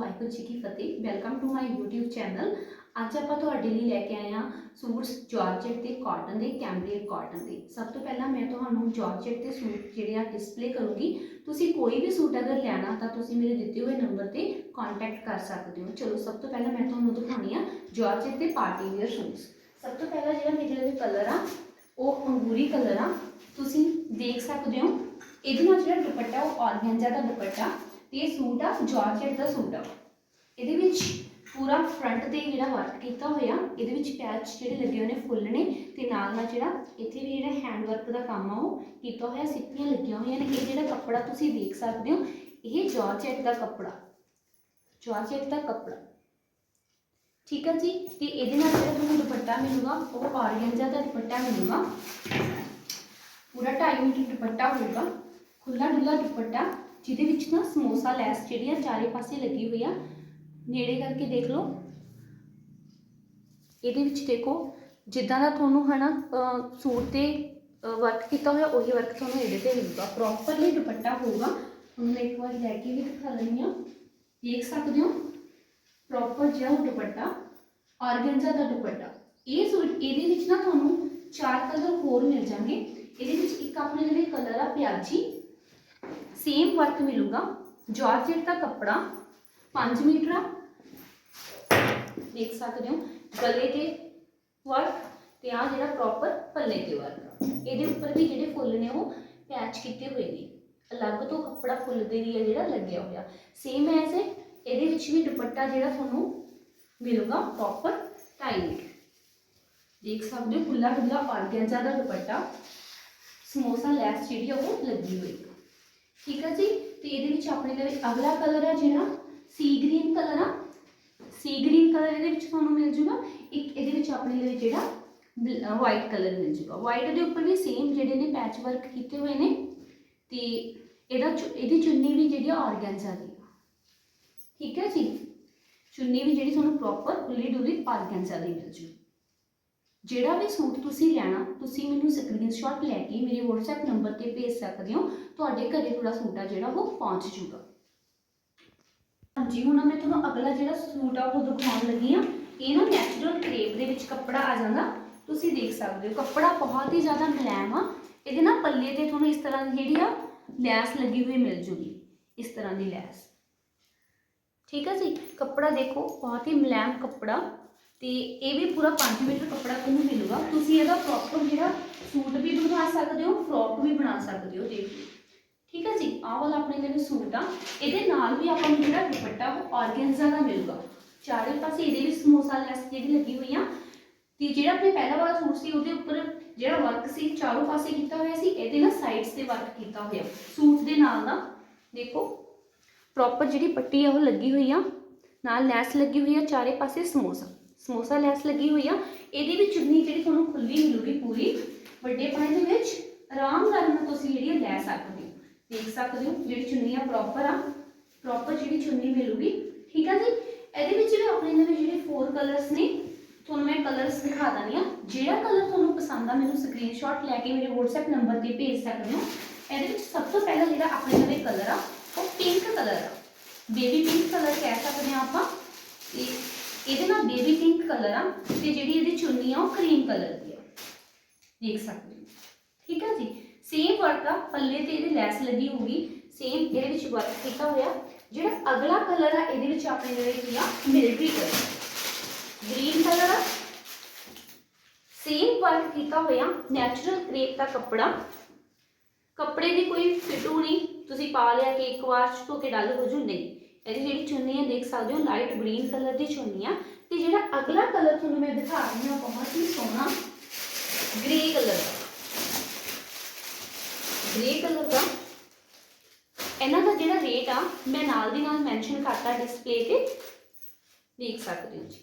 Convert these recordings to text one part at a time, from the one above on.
ਵਾਹਿਗੁਰੂ ਜੀ ਕੀ ਫਤਿਹ। Welcome to my YouTube channel ਅੱਜ ਆਪਾਂ ਤੁਹਾਡੇ ਲਈ ਲੈ ਕੇ ਆਏ ਹਾਂ ਸੂਟਸ ਜਾਰਜਟ ਤੇ ਕਾਟਨ ਦੇ ਕੈਂਬਰੀਅਰ ਕਾਟਨ ਦੇ। ਸਭ ਤੋਂ ਪਹਿਲਾਂ ਮੈਂ ਤੁਹਾਨੂੰ ਜਾਰਜਟ ਦੇ ਸੂਟ ਜਿਹੜੇ ਆ ਡਿਸਪਲੇ ਕਰੂੰਗੀ। ਤੁਸੀਂ ਕੋਈ ਵੀ ਸੂਟ ਅਗਰ ਲੈਣਾ ਤਾਂ ਤੁਸੀਂ ਮੇਰੇ ਦਿੱਤੇ ਹੋਏ ਨੰਬਰ ਤੇ ਕੰਟੈਕਟ ਕਰ ਸਕਦੇ ਹੋ। ਚਲੋ, ਸਭ ਤੋਂ ਪਹਿਲਾਂ ਮੈਂ ਤੁਹਾਨੂੰ ਦਿਖਾਉਣੀ ਆ ਜਾਰਜਟ ਦੇ ਪਾਰਟੀ ਵੇਅਰ ਸੂਟਸ ਸਭ ਤੋਂ ਪਹਿਲਾਂ ਜਿਹੜਾ ਮੇਰੇ ਲਈ ਕਲਰ ਆ, ਉਹ ਅੰਗੂਰੀ ਕਲਰ ਆ। ਤੁਸੀਂ ਦੇਖ ਸਕਦੇ ਹੋ, ਇਹਦੇ ਨਾਲ ਜਿਹੜਾ ਦੁਪੱਟਾ, ਉਹ ਔਰਗੈਂਜਾ ਦਾ ਦੁਪੱਟਾ ਤੇ ਇਹ ਸੂਟ ਆ ਜਾਰਜਟ ਦਾ ਸੂਟ ਆ। ਇਹਦੇ ਵਿੱਚ ਪੂਰਾ ਫਰੰਟ ਤੇ ਜਿਹੜਾ ਵਰਕ ਕੀਤਾ ਹੋਇਆ, ਇਹਦੇ ਵਿੱਚ ਪੈਚ ਜਿਹੜੇ ਲੱਗੇ ਹੋਏ ਨੇ ਫੁੱਲ ਨੇ ਤੇ ਨਾਲ ਨਾਲ ਜਿਹੜਾ ਇੱਥੇ ਵੀ ਜਿਹੜਾ ਹੈਂਡ ਵਰਕ ਦਾ ਕੰਮ ਆ, ਉਹ ਕੀਤਾ ਹੋਇਆ, ਸਿੱਪੀਆਂ ਲੱਗੀਆਂ ਹੋਈਆਂ ਨੇ। ਇਹ ਜਿਹੜਾ ਕੱਪੜਾ ਤੁਸੀਂ ਦੇਖ ਸਕਦੇ ਹੋ, ਇਹ ਜਾਰਜਟ ਦਾ ਕੱਪੜਾ। ਜਾਰਜਟ ਦਾ ਕੱਪੜਾ। ਠੀਕ ਹੈ ਜੀ? ਤੇ ਇਹਦੇ ਨਾਲ ਜਿਹੜਾ ਤੁਹਾਨੂੰ ਦੁਪੱਟਾ ਮਿਲੂਗਾ, ਉਹ ਔਰਗੈਂਜਾ ਦਾ ਦੁਪੱਟਾ ਮਿਲੂਗਾ। ਪੂਰਾ 2.5 ਮੀਟਰ ਦੁਪੱਟਾ ਹੋਊਗਾ। ਖੁੱਲਾ ਡੁੱਲਾ ਦੁਪੱਟਾ। ਜਿਹਦੇ ਵਿੱਚ ਨਾ ਸਮੋਸਾ, ਲੈਸ ਜਿਹੜੀ ਆ ਚਾਰੇ ਪਾਸੇ ਲੱਗੀ ਹੋਈ ਆ, ਨੇੜੇ ਕਰਕੇ ਦੇਖ ਲਓ। ਇਹਦੇ ਵਿੱਚ ਦੇਖੋ, ਜਿੱਦਾਂ ਦਾ ਤੁਹਾਨੂੰ ਹਨਾ, ਅਹ, ਸੂਟ ਤੇ ਵਰਕ ਕੀਤਾ ਹੋਇਆ, ਉਹੀ ਵਰਕ ਤੁਹਾਨੂੰ ਇਹਦੇ ਤੇ ਮਿਲੂਗਾ। ਪ੍ਰੋਪਰਲੀ ਦੁਪੱਟਾ ਹੋਊਗਾ। ਹੁਣ ਮੈਂ ਇੱਕ ਵਾਰ ਲੈ ਕੇ ਵੀ ਦਿਖਾ ਲੈਂਦੀ ਹਾਂ। ਦੇਖ ਸਕਦੇ ਹੋ ਪ੍ਰੋਪਰ ਜਿਹੜਾ ਉਹ ਦੁਪੱਟਾ ਆਰਗੈਂਜ਼ਾ ਦਾ ਦੁਪੱਟਾ। ਇਹ ਸੂਟ, ਇਹਦੇ ਵਿੱਚ ਨਾ ਤੁਹਾਨੂੰ ਚਾਰ ਕਲਰ ਹੋਰ ਮਿਲ ਜਾਣਗੇ। ਇਹਦੇ ਵਿੱਚ ਇੱਕ ਆਪਣੇ ਜਿਹੜੇ ਕਲਰ ਆ ਪਿਆਜੀ ਸੇਮ ਵਰਕ ਮਿਲੂਗਾ ਜਾਰਜਟ ਦਾ ਕੱਪੜਾ 5 ਮੀਟਰ ਆ ਦੇਖ ਸਕਦੇ ਹੋ ਗਲੇ ਤੇ ਵਰਕ ਤੇ ਆ ਜਿਹੜਾ ਪ੍ਰੋਪਰ ਪੱਲੇ ਤੇ ਵਰਕ ਆ ਇਹਦੇ ਉੱਪਰ ਵੀ ਜਿਹੜੇ ਫੁੱਲ ਨੇ ਉਹ ਪੈਚ ਕੀਤੇ ਹੋਏ ਨੇ ਅਲੱਗ ਤੋਂ ਕੱਪੜਾ ਫੁੱਲ ਦੇ ਲਈ ਆ ਜਿਹੜਾ ਲੱਗਿਆ ਹੋਇਆ ਸੇਮ ਐਜ਼ ਇਹਦੇ ਵਿੱਚ ਵੀ ਦੁਪੱਟਾ ਜਿਹੜਾ ਤੁਹਾਨੂੰ ਮਿਲੂਗਾ ਪ੍ਰੋਪਰ 2.5 ਮੀਟਰ ਦੇਖ ਸਕਦੇ ਹੋ ਖੁੱਲਾ ਖੁੱਲਾ ਆਰਗੈਂਜ਼ਾ ਦਾ ਦੁਪੱਟਾ ਸਮੋਸਾ ਲੈਸ ਜਿਹੜੀ ਆ ਉਹ ਲੱਗੀ ਹੋਈ ਹੈ ਠੀਕ ਹੈ ਜੀ? ਤੇ ਇਹਦੇ ਵਿੱਚ ਆਪਣੇ ਲਈ ਅਗਲਾ ਕਲਰ ਹੈ ਜਿਹੜਾ ਸੀ ਗ੍ਰੀਨ ਕਲਰ ਆ। ਸੀ ਗ੍ਰੀਨ ਕਲਰ ਇਹਦੇ ਵਿੱਚ ਤੁਹਾਨੂੰ ਮਿਲ ਜੂਗਾ। ਇੱਕ ਇਹਦੇ ਵਿੱਚ ਆਪਣੇ ਲਈ ਜਿਹੜਾ ਵਾਈਟ ਕਲਰ ਮਿਲ ਜੂਗਾ। ਵਾਈਟ ਦੇ ਉੱਪਰ ਵੀ ਸੇਮ ਜਿਹੜੇ ਨੇ ਪੈਚ ਵਰਕ ਕੀਤੇ ਹੋਏ ਨੇ। ਤੇ ਇਹਦਾ ਚੁ- ਇਹਦੀ ਚੁੰਨੀ ਵੀ ਜਿਹੜੀ ਆਰਗੈਂਜ਼ਾ ਦੀ ਠੀਕ ਹੈ ਜੀ? ਚੁੰਨੀ ਵੀ ਜਿਹੜੀ ਤੁਹਾਨੂੰ ਪ੍ਰੋਪਰ ਖੁੱਲੀ ਡੁੱਲੀ ਆਰਗੈਂਜ਼ਾ ਦੀ ਮਿਲ ਜੂਗੀ ਜਿਹੜਾ ਵੀ ਸੂਟ ਤੁਸੀਂ ਲੈਣਾ, ਤੁਸੀਂ ਮੈਨੂੰ ਸਕਰੀਨਸ਼ਾਟ ਲੈ ਕੇ ਮੇਰੇ WhatsApp ਨੰਬਰ ਤੇ ਭੇਜ ਸਕਦੇ ਹੋ। ਤੁਹਾਡੇ ਘਰੇ ਤੁਹਾਡਾ ਸੂਟ ਆ ਜਿਹੜਾ ਉਹ ਪਹੁੰਚ ਜੂਗਾ ਹਾਂਜੀ, ਹੁਣ ਮੈਂ ਤੁਹਾਨੂੰ ਅਗਲਾ ਜਿਹੜਾ ਸੂਟ ਆ ਉਹ ਦਿਖਾਉਣ ਲੱਗੀ ਆ ਇਹ ਨਾ ਨੈਚੁਰਲ ਕਰੇਪ ਦੇ ਵਿੱਚ ਕੱਪੜਾ ਆ ਜਾਂਦਾ। ਤੁਸੀਂ ਦੇਖ ਸਕਦੇ ਹੋ, ਕੱਪੜਾ ਬਹੁਤ ਹੀ ਜ਼ਿਆਦਾ ਮੁਲਾਇਮ ਆ। ਇਹਦੇ ਨਾਲ ਪੱਲੇ ਤੇ ਤੁਹਾਨੂੰ ਇਸ ਤਰ੍ਹਾਂ ਦੀ ਜਿਹੜੀ ਆ ਲੈਸ ਲੱਗੀ ਹੋਈ ਮਿਲ ਜੂਗੀ। ਇਸ ਤਰ੍ਹਾਂ ਦੀ ਲੈਸ। ਠੀਕ ਹੈ ਜੀ? ਕੱਪੜਾ ਦੇਖੋ, ਬਹੁਤ ਹੀ ਮੁਲਾਇਮ ਕੱਪੜਾ। ਤੇ ਇਹ ਵੀ ਪੂਰਾ 5 ਮੀਟਰ ਕੱਪੜਾ ਤੁਹਾਨੂੰ ਮਿਲੂਗਾ। ਤੁਸੀਂ ਇਹਦਾ ਪ੍ਰੋਪਰ ਜਿਹੜਾ ਸੂਟ ਵੀ ਬਣਾ ਸਕਦੇ ਹੋ ਫਰੋਕ ਵੀ ਬਣਾ ਸਕਦੇ ਹੋ ਦੇਖ ਠੀਕ ਹੈ ਜੀ? ਆਹ ਵਾਲਾ ਆਪਣੇ ਜਿਹੜੇ ਸੂਟ ਆ। ਇਹਦੇ ਨਾਲ ਵੀ ਆਪਾਂ ਨੂੰ ਜਿਹੜਾ ਦੁਪੱਟਾ, ਉਹ ਆਰਗੈਂਜ਼ਾ ਦਾ ਮਿਲੂਗਾ। ਚਾਰੇ ਪਾਸੇ ਇਹਦੇ ਵੀ ਸਮੋਸਾ ਲੈਸ ਜਿਹੜੀ ਲੱਗੀ ਹੋਈ ਆ। ਤੇ ਜਿਹੜਾ ਆਪਣੇ ਪਹਿਲਾ ਵਾਲਾ ਸੂਟ ਸੀ, ਉਹਦੇ ਉੱਪਰ ਜਿਹੜਾ ਵਰਕ ਸੀ, ਚਾਰੋਂ ਪਾਸੇ ਕੀਤਾ ਹੋਇਆ ਸੀ। ਇਹਦੇ ਨਾਲ ਸਾਈਡਸ ਤੇ ਵਰਕ ਕੀਤਾ ਹੋਇਆ। ਸੂਟ ਦੇ ਨਾਲ ਨਾ, ਦੇਖੋ ਪ੍ਰੋਪਰ ਜਿਹੜੀ ਪੱਟੀ ਆ, ਉਹ ਲੱਗੀ ਹੋਈ ਆ। ਨਾਲ ਲੈਸ ਲੱਗੀ ਹੋਈ ਆ, ਚਾਰੇ ਪਾਸੇ ਸਮੋਸਾ। ਸਮੋਸਾ ਲੈਸ ਲੱਗੀ ਹੋਈ ਆ। ਇਹਦੇ ਵਿੱਚ ਚੁੰਨੀ ਜਿਹੜੀ ਤੁਹਾਨੂੰ ਖੁੱਲੀ ਮਿਲੂਗੀ ਪੂਰੀ, ਵੱਡੇ ਪਾਣੀ ਦੇ ਵਿੱਚ ਆਰਾਮ ਨਾਲ ਤੁਸੀਂ ਜਿਹੜੀ ਇਹ ਲੈ ਸਕਦੇ ਹੋ। ਦੇਖ ਸਕਦੇ ਹੋ ਜਿਹੜੀ ਚੁੰਨੀ ਆ ਪ੍ਰੋਪਰ ਆ। ਪ੍ਰੋਪਰ ਜਿਹੜੀ ਚੁੰਨੀ ਮਿਲੂਗੀ। ਠੀਕ ਆ ਜੀ? ਇਹਦੇ ਵਿੱਚ ਵੀ ਆਪਣੇ ਨਾਲ ਜਿਹੜੇ ਫੋਰ ਕਲਰਸ ਨੇ, ਤੁਹਾਨੂੰ ਮੈਂ ਕਲਰਸ ਦਿਖਾ ਦਾਂਗੀ ਆ। ਜਿਹੜਾ ਕਲਰ ਤੁਹਾਨੂੰ ਪਸੰਦ ਆ, ਮੈਨੂੰ ਸਕਰੀਨਸ਼ਾਟ ਲੈ ਕੇ ਮੇਰੇ WhatsApp ਨੰਬਰ ਤੇ ਭੇਜ ਸਕਦੇ ਹੋ। ਇਹਦੇ ਵਿੱਚ ਸਭ ਤੋਂ ਪਹਿਲਾਂ ਜਿਹੜਾ ਆਪਣੇ ਨਾਲ ਕਲਰ ਆ, ਉਹ ਪਿੰਕ ਕਲਰ ਆ। ਬੇਬੀ ਪਿੰਕ ਕਲਰ ਕਹਿ ਸਕਦੇ ਆ ਆਪਾਂ। ਤੇ ਇਹਦੇ ਨਾਲ ਬੇਬੀ ਪਿੰਕ ਕਲਰ ਆ ਤੇ ਜਿਹੜੀ ਇਹਦੀ ਚੁੰਨੀ ਆ ਉਹ ਕਰੀਮ ਕਲਰ ਦੀ ਆ। ਦੇਖ ਸਕਦੇ ਹੋ। ਠੀਕ ਆ ਜੀ? ਸੇਮ ਵਰਕ ਆ, ਪੱਲੇ ਤੇ ਇਹਦੇ ਲੈਸ ਲੱਗੀ ਹੋਊਗੀ। ਸੇਮ ਇਹਦੇ ਵਿੱਚ ਵਰਕ ਕੀਤਾ ਹੋਇਆ। ਜਿਹੜਾ ਅਗਲਾ ਕਲਰ ਆ, ਇਹਦੇ ਵਿੱਚ ਆਪਣੇ ਜਿਹੜੇ ਕੀ ਆ ਮਿਲਟਰੀ ਕਲਰ ਗ੍ਰੀਨ ਕਲਰ ਆ। ਸੇਮ ਵਰਕ ਕੀਤਾ ਹੋਇਆ ਨੈਚੁਰਲ ਕ੍ਰੇਪ ਦਾ ਕੱਪੜਾ। ਕੱਪੜੇ ਦੀ ਕੋਈ ਫਿਟੂ ਨਹੀਂ। ਤੁਸੀਂ ਪਾ ਲਿਆ ਕਿ ਇੱਕ ਵਾਰ ਚ ਧੋ ਕੇ ਡੱਲ ਹੋ ਜੂ, ਨਹੀਂ। ਇਹਦੀ ਜਿਹੜੀ ਚੁੰਨੀ ਹੈ, ਦੇਖ ਸਕਦੇ ਹੋ ਲਾਈਟ ਗ੍ਰੀਨ ਕਲਰ ਦੀ ਚੁੰਨੀ ਆ। ਤੇ ਜਿਹੜਾ ਅਗਲਾ ਕਲਰ ਤੁਹਾਨੂੰ ਮੈਂ ਦਿਖਾ ਰਹੀ ਹਾਂ, ਬਹੁਤ ਹੀ ਸੋਹਣਾ ਗ੍ਰੇ ਕਲਰ ਦਾ। ਗ੍ਰੇ ਕਲਰ ਦਾ। ਇਹਨਾਂ ਦਾ ਜਿਹੜਾ ਰੇਟ ਆ, ਮੈਂ ਨਾਲ ਦੀ ਨਾਲ ਮੈਂਸ਼ਨ ਕਰਤਾ ਡਿਸਪਲੇ ਤੇ। ਦੇਖ ਸਕਦੇ ਹੋ ਜੀ।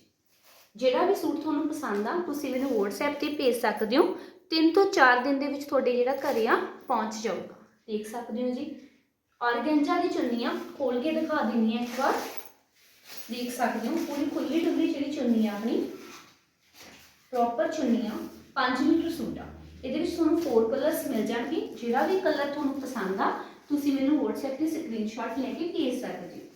ਜਿਹੜਾ ਵੀ ਸੂਟ ਤੁਹਾਨੂੰ ਪਸੰਦ ਆ, ਤੁਸੀਂ ਮੈਨੂੰ WhatsApp ਤੇ ਭੇਜ ਸਕਦੇ ਹੋ। 3 ਤੋਂ 4 ਦਿਨ ਦੇ ਵਿੱਚ ਤੁਹਾਡੇ ਜਿਹੜਾ ਘਰੇ ਆ, ਪਹੁੰਚ ਜਾਊਗਾ। ਦੇਖ ਸਕਦੇ ਹੋ ਜੀ। ਔਰਗੈਂਜਾ ਦੀ ਚੁੰਨੀਆਂ ਆ, ਖੋਲ ਕੇ ਦਿਖਾ ਦਿੰਨੀ ਆ ਇੱਕ ਵਾਰ। ਦੇਖ ਸਕਦੇ ਹੋ, ਪੂਰੀ ਖੁੱਲੀ ਡੁੱਲੀ ਜਿਹੜੀ ਚੁੰਨੀ ਆ ਆਪਣੀ। ਪ੍ਰੋਪਰ ਚੁੰਨੀਆਂ ਆ 5 ਮੀਟਰ ਸੂਟ ਆ। ਇਹਦੇ ਵਿੱਚ ਤੁਹਾਨੂੰ ਫੋਰ ਕਲਰਸ ਮਿਲ ਜਾਣਗੇ। ਜਿਹੜਾ ਵੀ ਕਲਰ ਤੁਹਾਨੂੰ ਪਸੰਦ ਆ, ਤੁਸੀਂ ਮੈਨੂੰ WhatsApp ਤੇ ਸਕਰੀਨਸ਼ਾਟ ਲੈ ਕੇ ਭੇਜ ਸਕਦੇ ਹੋ।